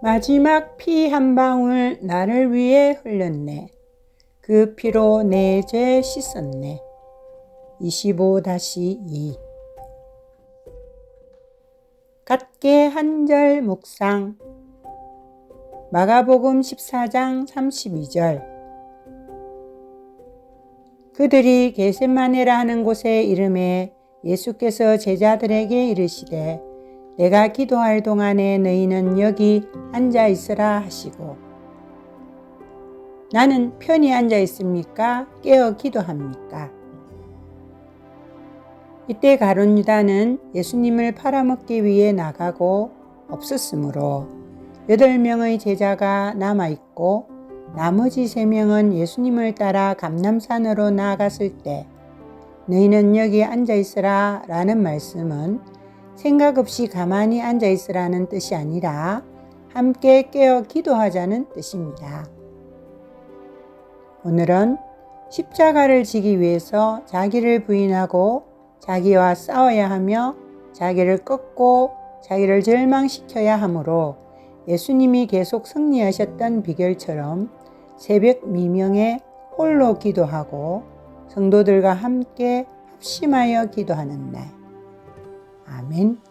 마지막 피 한 방울 나를 위해 흘렸네. 그 피로 내 죄 씻었네. 25-2 같게 한절 묵상 마가복음 14장 32절 그들이 게셋마네라 하는 곳에 이름에 예수께서 제자들에게 이르시되 내가 기도할 동안에 너희는 여기 앉아 있으라 하시고 나는 편히 앉아 있습니까? 깨어 기도합니까? 이때 가론 유다는 예수님을 팔아먹기 위해 나가고 없었으므로 여덟 명의 제자가 남아 있고 나머지 세 명은 예수님을 따라 감남산으로 나아갔을 때 너희는 여기 앉아 있으라 라는 말씀은 생각 없이 가만히 앉아 있으라는 뜻이 아니라 함께 깨어 기도하자는 뜻입니다. 오늘은 십자가를 지기 위해서 자기를 부인하고 자기와 싸워야 하며 자기를 꺾고 자기를 절망시켜야 하므로 예수님이 계속 승리하셨던 비결처럼 새벽 미명에 홀로 기도하고 성도들과 함께 합심하여 기도하는 날. 아멘.